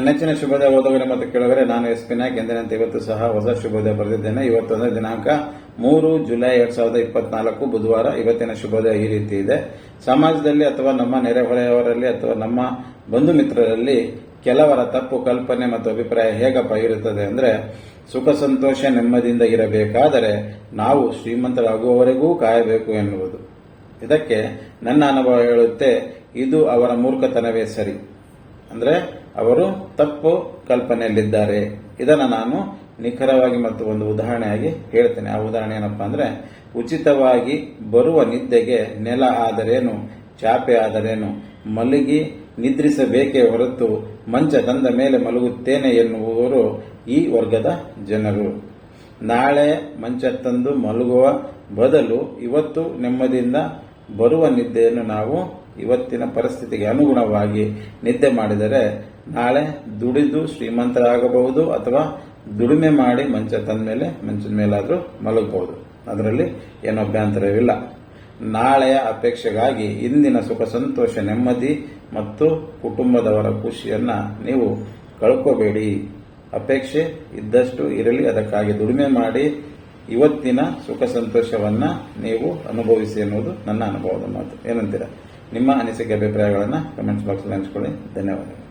ನೆಚ್ಚಿನ ಶುಭೋದಯ ಓದುಗರೆ ಮತ್ತು ಕೇಳುಗರೆ ನಾನು ಎಸ್ ಪಿ ನಾಯ್ಕ್ ಎಂದಿನಂತೆ ಇವತ್ತು ಸಹ ಹೊಸ ಶುಭೋದಯ ಬರೆದಿದ್ದೇನೆ. ಇವತ್ತೊಂದು ದಿನಾಂಕ ಮೂರು ಜುಲೈ ಎರಡ್ ಸಾವಿರದ ಇಪ್ಪತ್ನಾಲ್ಕು ಬುಧವಾರ. ಇವತ್ತಿನ ಶುಭೋದಯ ಈ ರೀತಿ ಇದೆ. ಸಮಾಜದಲ್ಲಿ ಅಥವಾ ನಮ್ಮ ನೆರೆಹೊರೆಯವರಲ್ಲಿ ಅಥವಾ ನಮ್ಮ ಬಂಧು ಮಿತ್ರರಲ್ಲಿ ಕೆಲವರ ತಪ್ಪು ಕಲ್ಪನೆ ಮತ್ತು ಅಭಿಪ್ರಾಯ ಹೇಗಪ್ಪ ಇರುತ್ತದೆ ಅಂದರೆ, ಸುಖ, ಸಂತೋಷ, ನೆಮ್ಮದಿಯಿಂದ ಇರಬೇಕಾದರೆ ನಾವು ಶ್ರೀಮಂತರಾಗುವವರೆಗೂ ಕಾಯಬೇಕು ಎನ್ನುವುದು. ಇದಕ್ಕೆ ನನ್ನ ಅನುಭವ ಹೇಳುತ್ತೆ, ಇದು ಅವರ ಮೂರ್ಖತನವೇ ಸರಿ. ಅಂದ್ರೆ ಅವರು ತಪ್ಪು ಕಲ್ಪನೆಯಲ್ಲಿದ್ದಾರೆ. ಇದನ್ನು ನಾನು ನಿಖರವಾಗಿ ಮತ್ತು ಒಂದು ಉದಾಹರಣೆಯಾಗಿ ಹೇಳ್ತೇನೆ. ಆ ಉದಾಹರಣೆ ಏನಪ್ಪಾ ಅಂದ್ರೆ, ಉಚಿತವಾಗಿ ಬರುವ ನಿದ್ದೆಗೆ ನೆಲ ಆದರೇನು, ಚಾಪೆ ಆದರೇನು, ಮಲಗಿ ನಿದ್ರಿಸಬೇಕೇ ಹೊರತು ಮಂಚ ತಂದ ಮೇಲೆ ಮಲಗುತ್ತೇನೆ ಎನ್ನುವವರು ಈ ವರ್ಗದ ಜನರು. ನಾಳೆ ಮಂಚ ತಂದು ಮಲಗುವ ಬದಲು ಇವತ್ತು ನೆಮ್ಮದಿಯಿಂದ ಬರುವ ನಿದ್ದೆಯನ್ನು ನಾವು ಇವತ್ತಿನ ಪರಿಸ್ಥಿತಿಗೆ ಅನುಗುಣವಾಗಿ ನಿದ್ದೆ ಮಾಡಿದರೆ ನಾಳೆ ದುಡಿದು ಶ್ರೀಮಂತರಾಗಬಹುದು ಅಥವಾ ದುಡಿಮೆ ಮಾಡಿ ಮಂಚ ತಂದ ಮೇಲೆ ಮಂಚದ ಮೇಲಾದರೂ ಮಲಗಬಹುದು. ಅದರಲ್ಲಿ ಏನೋ ಅಭ್ಯಂತರವಿಲ್ಲ. ನಾಳೆಯ ಅಪೇಕ್ಷೆಗಾಗಿ ಇಂದಿನ ಸುಖ, ಸಂತೋಷ, ನೆಮ್ಮದಿ ಮತ್ತು ಕುಟುಂಬದವರ ಖುಷಿಯನ್ನ ನೀವು ಕಳ್ಕೋಬೇಡಿ. ಅಪೇಕ್ಷೆ ಇದ್ದಷ್ಟು ಇರಲಿ, ಅದಕ್ಕಾಗಿ ದುಡಿಮೆ ಮಾಡಿ ಇವತ್ತಿನ ಸುಖ, ಸಂತೋಷವನ್ನು ನೀವು ಅನುಭವಿಸಿ ಎನ್ನುವುದು ನನ್ನ ಅನುಭವದ ಮಾತು. ಏನಂತೀರಾ? ನಿಮ್ಮ ಅನಿಸಿಕೆ ಅಭಿಪ್ರಾಯಗಳನ್ನು ಕಮೆಂಟ್ಸ್ ಬಾಕ್ಸ್ ಹಂಚ್ಕೊಳ್ಳಿ. ಧನ್ಯವಾದಗಳು.